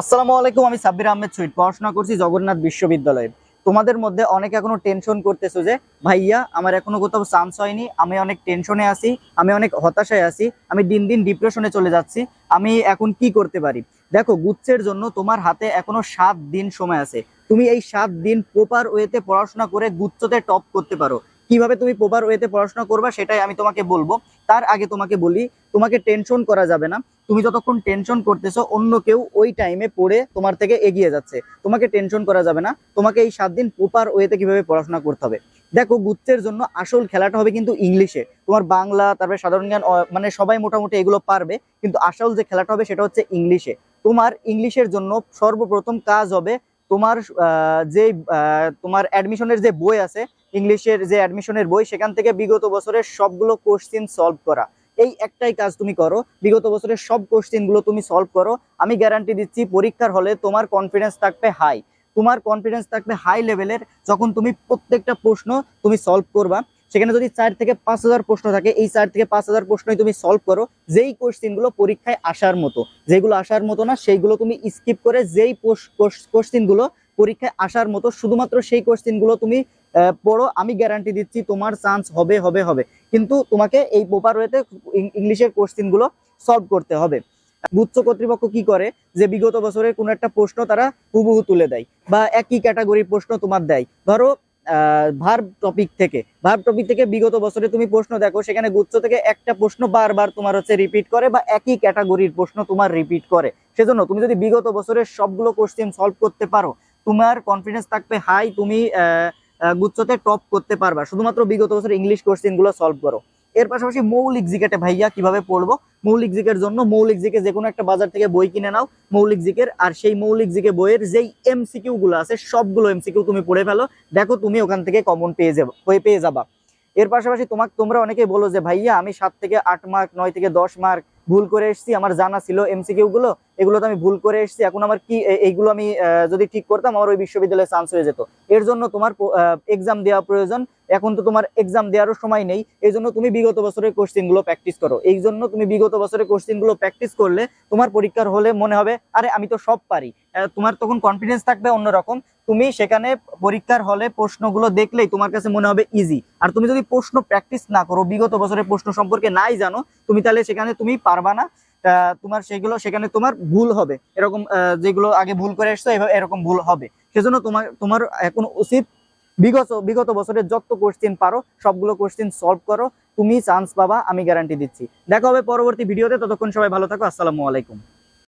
আসসালামু আলাইকুম, আমি সাব্বির আহমেদ সুইট। পড়াশোনা করছি জগন্নাথ বিশ্ববিদ্যালয়ে। তোমাদের মধ্যে অনেক এখনও টেনশন করতেছো যে, ভাইয়া, আমার এখনও কোথাও চান্স হয়নি, আমি অনেক টেনশনে আছি, আমি অনেক হতাশায় আছি, আমি দিন দিন ডিপ্রেশনে চলে যাচ্ছি, আমি এখন কি করতে পারি? দেখো, গুচ্ছের জন্য তোমার হাতে এখনও সাত দিন সময় আছে। তুমি এই সাত দিন প্রপার ওয়েতে পড়াশোনা করে গুচ্ছতে টপ করতে পারো। কীভাবে তুমি প্রপার ওয়েতে পড়াশোনা করবা সেটাই আমি তোমাকে বলব। তার আগে তোমাকে বলি, তোমাকে টেনশন করা যাবে না। তুমি যতক্ষণ টেনশন করতেছো, অন্য কেউ ওই টাইমে পড়ে তোমার থেকে এগিয়ে যাচ্ছে। তোমাকে টেনশন করা যাবে না। তোমাকে এই সাত দিন প্রপার ওয়েতে কীভাবে পড়াশোনা করতে হবে। দেখো, গুচ্ছের জন্য আসল খেলাটা হবে কিন্তু ইংলিশে। তোমার বাংলা, তারপরে সাধারণ জ্ঞান মানে সবাই মোটামুটি এগুলো পারবে, কিন্তু আসল যে খেলাটা হবে সেটা হচ্ছে ইংলিশে। তোমার ইংলিশের জন্য সর্বপ্রথম কাজ হবে তোমার যে তোমার অ্যাডমিশনের যে বই আছে, ইংলিশের যে অ্যাডমিশনের বই, সেখান থেকে বিগত বছরের সবগুলো কোশ্চিন সলভ করা। এই একটাই কাজ তুমি করো। বিগত বছরের সব কোশ্চিনগুলো তুমি সলভ করো। আমি গ্যারান্টি দিচ্ছি, পরীক্ষার হলে তোমার কনফিডেন্স থাকবে হাই তোমার কনফিডেন্স থাকবে হাই লেভেলের যখন তুমি প্রত্যেকটা প্রশ্ন তুমি সলভ করবা সেখানে যদি চার থেকে পাঁচ হাজার প্রশ্ন থাকে, এই চার থেকে পাঁচ হাজার প্রশ্নই তুমি সলভ করো। যেই কোশ্চিনগুলো পরীক্ষায় আসার মতো, যেগুলো আসার মতো না, সেইগুলো তুমি স্কিপ করে যেই কোশ্চিনগুলো পরীক্ষায় আসার মতো, শুধুমাত্র সেই কোশ্চিনগুলো তুমি পড়ো। আমি গ্যারান্টি দিচ্ছি তোমার চান্স হবে হবে হবে। কিন্তু তোমাকে এই প্রপার ওয়েতে ইংলিশের কোশ্চিনগুলো সলভ করতে হবে। গুচ্ছ কর্তৃপক্ষ কি করে? যে বিগত বছরের কোনো একটা প্রশ্ন তারা হুবহু তুলে দেয় বা একই ক্যাটাগরির প্রশ্ন তোমার দেয়। ধরো ভার্ব টপিক থেকে। ভার্ব টপিক থেকে বিগত বছরে তুমি প্রশ্ন দেখো সেখানে গুচ্ছ থেকে একটা প্রশ্ন বারবার তোমার হচ্ছে রিপিট করে বা একই ক্যাটাগরির প্রশ্ন তোমার রিপিট করে। সেজন্য তুমি যদি বিগত বছরের সবগুলো কোশ্চেন সলভ করতে পারো তোমার কনফিডেন্স থাকবে হাই তুমি আহ, গুচ্ছতে টপ করতে পারবা। শুধুমাত্র বিগত বছর ইংলিশ কোশ্চেনগুলো সলভ করো। এর পাশাপাশি মৌলিক জিকেটে ভাইয়া কীভাবে পড়ব? মৌলিক জিকের জন্য মৌলিক জিকে যে কোনো একটা বাজার থেকে বই কিনে নাও। মৌলিক জিকের আর সেই মৌলিক জিকে বইয়ের যেই এমসিকিউ গুলো আছে, সবগুলো এমসিকিউ তুমি পড়ে ফেলো। দেখো তুমি ওখান থেকে কমন পেয়ে যাব পেয়ে যাবা। এর পাশাপাশি তোমাকে তোমরা অনেকেই বলো যে, ভাইয়া, আমি সাত থেকে আট মার্ক নয় থেকে দশ মার্ক ভুল করে এসেছি, আমার জানা ছিল এমসিকিউ গুলো, এগুলো তো আমি ভুল করে এসেছি, এখন আমার কি এইগুলো আমি যদি ঠিক করতাম আমার ওই বিশ্ববিদ্যালয়ে চান্স হয়ে যেত। এর জন্য তোমার এক্সাম দেওয়া প্রয়োজন, এখন তো তোমার এক্সাম দেওয়ারও সময় নেই, এই জন্য তুমি বিগত বছরের কোশ্চিনগুলো প্র্যাকটিস করো। এই জন্য তুমি বিগত বছরের কোশ্চিনগুলো প্র্যাকটিস করলে তোমার পরীক্ষার হলে মনে হবে, আরে আমি তো সব পারি। তোমার তখন কনফিডেন্স থাকবে অন্যরকম, তুমি সেখানে পরীক্ষার হলে প্রশ্নগুলো দেখলেই তোমার কাছে মনে হবে ইজি আর তুমি যদি প্রশ্ন প্র্যাকটিস না করো, বিগত বছরের প্রশ্ন সম্পর্কে নাই জানো, তুমি তাহলে সেখানে তুমি পারবা না তোমার সেগুলো, সেখানে তোমার ভুল হবে। এরকম যেগুলো আগে ভুল করে এসছো এরকম ভুল হবে। সেজন্য তোমার তোমার এখন উচিত বিগত বিগত বছরের যত কোশ্চিন পারো, সবগুলো কোশ্চেন সলভ করো। তুমি চান্স পাবা, আমি গ্যারান্টি দিচ্ছি। দেখা হবে পরবর্তী ভিডিওতে ততক্ষণ সবাই ভালো থাকো, আসসালামু আলাইকুম।